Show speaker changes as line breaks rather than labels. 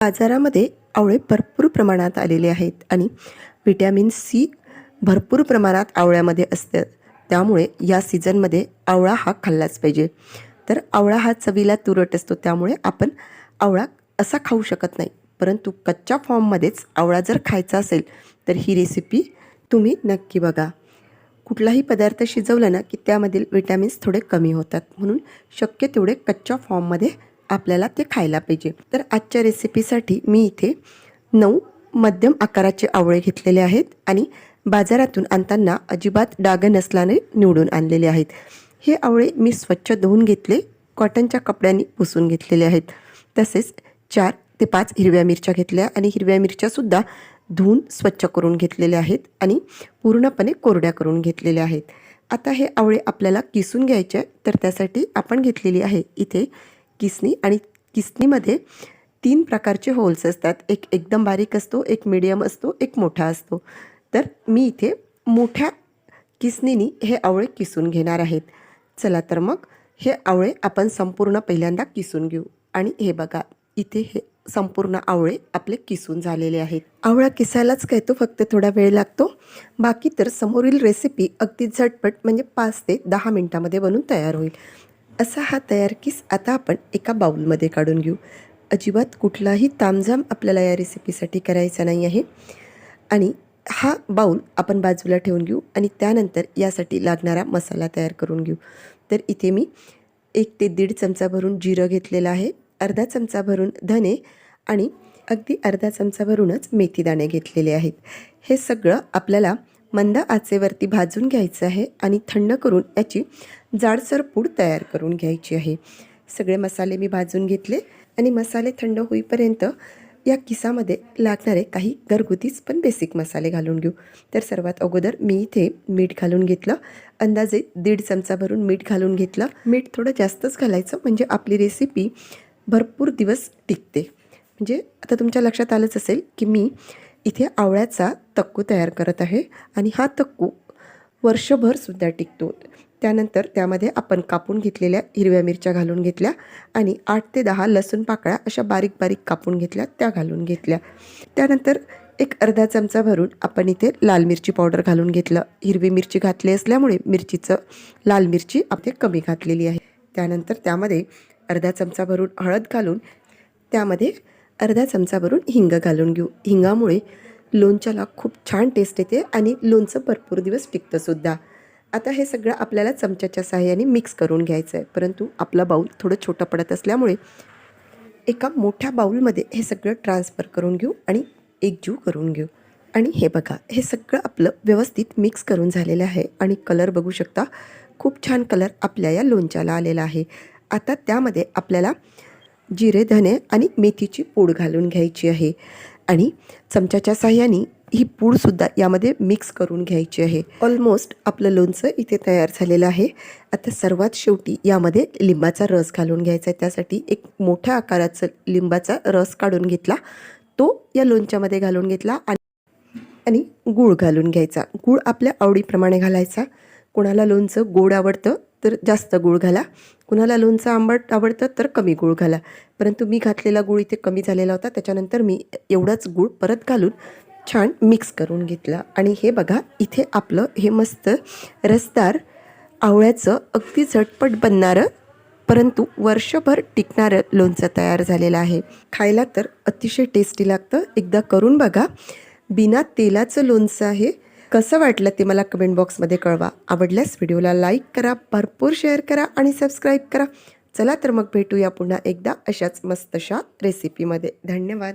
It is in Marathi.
बाजारामध्ये आवळे भरपूर प्रमाणात आलेले आहेत आणि विटॅमिन सी भरपूर प्रमाणात आवळ्यामध्ये असतं. त्यामुळे या सीझनमध्ये आवळा हा खाल्लाच पाहिजे. तर आवळा हा चवीला तुरट असतो त्यामुळे आपण आवळा असा खाऊ शकत नाही. परंतु कच्च्या फॉर्ममध्येच आवळा जर खायचा असेल तर ही रेसिपी तुम्ही नक्की बघा. कुठलाही पदार्थ शिजवला ना की त्यामधील विटॅमिन्स थोडे कमी होतात. म्हणून शक्य तेवढे कच्च्या फॉर्ममध्ये आपल्याला ते खायला पाहिजे. तर आजच्या रेसिपीसाठी मी इथे नऊ मध्यम आकाराचे आवळे घेतलेले आहेत आणि बाजारातून आणताना अजिबात डाग नसल्याने निवडून आणलेले आहेत. हे आवळे मी स्वच्छ धुवून घेतले कॉटनच्या कपड्यांनी पुसून घेतलेले आहेत. तसेच चार ते पाच हिरव्या मिरच्या घेतल्या आणि हिरव्या मिरच्यासुद्धा धुवून स्वच्छ करून घेतलेल्या आहेत आणि पूर्णपणे कोरड्या करून घेतलेल्या आहेत. आता हे आवळे आपल्याला किसून घ्यायचे आहे, तर त्यासाठी आपण घेतलेली आहे इथे किसनी आणि किसनीमध्ये तीन प्रकारचे होल्स असतात. एक एकदम बारीक असतो एक मिडियम असतो एक मोठा असतो. तर मी इथे मोठ्या किसनीनी हे आवळे किसून घेणार आहेत. चला तर मग हे आवळे आपण संपूर्ण पहिल्यांदा किसून घेऊ. आणि हे बघा इथे हे संपूर्ण आवळे आपले किसून झालेले आहेत. आवळा किसायलाच काय तो फक्त थोडा वेळ लागतो. बाकी तर समोरील रेसिपी अगदी झटपट म्हणजे पाच ते दहा मिनटामध्ये बनून तयार होईल. असा हा तयार किस आता आपण एका बाऊलमध्ये काढून घेऊ. अजिबात कुठलाही तामझाम आपल्याला या रेसिपीसाठी करायचा नाही आहे. आणि हा बाऊल आपण बाजूला ठेवून घेऊ आणि त्यानंतर यासाठी लागणारा मसाला तयार करून घेऊ. तर इथे मी एक ते दीड चमचा भरून जिरं घेतलेलं आहे अर्धा चमचा भरून धने आणि अगदी अर्धा चमचा भरूनच मेथीदाणे घेतलेले आहेत. हे सगळं आपल्याला मंद आचेवरती भाजून घ्यायचं आहे आणि थंड करून याची जाडसर पूड तयार करून घ्यायची आहे. सगळे मसाले मी भाजून घेतले आणि मसाले थंड होईपर्यंत या किसामध्ये लागणारे काही घरगुतीच पण बेसिक मसाले घालून घेऊ. तर सर्वात अगोदर मी इथे मीठ घालून घेतलं. अंदाजे दीड चमचा भरून मीठ घालून घेतलं. मीठ थोडं जास्तच घालायचं म्हणजे आपली रेसिपी भरपूर दिवस टिकते. म्हणजे आता तुमच्या लक्षात आलंच असेल की मी इथे आवळ्याचा तक्कू तयार करत आहे आणि हा तक्कू वर्षभरसुद्धा टिकतो त्यानंतर त्यामध्ये आपण कापून घेतलेल्या हिरव्या मिरच्या घालून घेतल्या आणि आठ ते दहा लसूण पाकळ्या अशा बारीक बारीक कापून घेतल्या त्या घालून घेतल्या. त्यानंतर एक अर्धा चमचा भरून आपण इथे लाल मिरची पावडर घालून घेतलं. हिरवी मिरची घातली असल्यामुळे मिरचीचं लाल मिरची आपण कमी घातलेली आहे. त्यानंतर त्यामध्ये अर्धा चमचा भरून हळद घालून त्यामध्ये अर्धा चमचा भरून हिंग घालून घेऊ. हिंगामुळे लोणच्याला खूप छान टेस्ट येते आणि लोणचं भरपूर दिवस टिकतंसुद्धा आता हे सगळं आपल्याला चमच्याच्या सहाय्याने मिक्स करून घ्यायचं आहे परंतु आपला बाऊल थोडं छोटं पडत असल्यामुळे एका मोठ्या बाऊलमध्ये हे सगळं ट्रान्सफर करून घेऊ आणि एकजीव करून घेऊ. आणि हे बघा हे सगळं आपलं व्यवस्थित मिक्स करून झालेलं आहे आणि कलर बघू शकता खूप छान कलर आपल्या या लोणच्याला आलेला आहे. आता त्यामध्ये आपल्याला जिरे धने आणि मेथीची पूड घालून घ्यायची आहे. आणि चमच्याच्या साह्याने ही पूडसुद्धा यामध्ये मिक्स करून घ्यायची आहे. ऑलमोस्ट आपलं लोणचं इथे तयार झालेलं आहे. आता सर्वात शेवटी यामध्ये लिंबाचा रस घालून घ्यायचा आहे. त्यासाठी एक मोठ्या आकाराचं लिंबाचा रस काढून घेतला. तो या लोणच्यामध्ये घालून घेतला आणि आणि गूळ घालून घ्यायचा. गूळ आपल्या आवडीप्रमाणे घालायचा. कोणाला लोणचं गोड आवडतं तर जास्त गूळ घाला. कुणाला लोणचं आंबट आवडतं तर कमी गूळ घाला. परंतु मी घातलेला गूळ इथे कमी झालेला होता त्याच्यानंतर मी एवढाच गूळ परत घालून छान मिक्स करून घेतला. आणि हे बघा इथे आपलं हे मस्त रसदार आवळ्याचं अगदी झटपट बनणारं परंतु वर्षभर टिकणारं लोणचं तयार झालेलं आहे. खायला तर अतिशय टेस्टी लागतं. एकदा करून बघा. बिना तेलाचं लोणचं आहे. कसं वाटलं ते मला कमेंट बॉक्समध्ये कळवा. आवडल्यास व्हिडिओला लाईक करा भरपूर शेअर करा आणि सबस्क्राईब करा. चला तर मग भेटूया पुन्हा एकदा अशाच मस्तशा रेसिपीमध्ये धन्यवाद.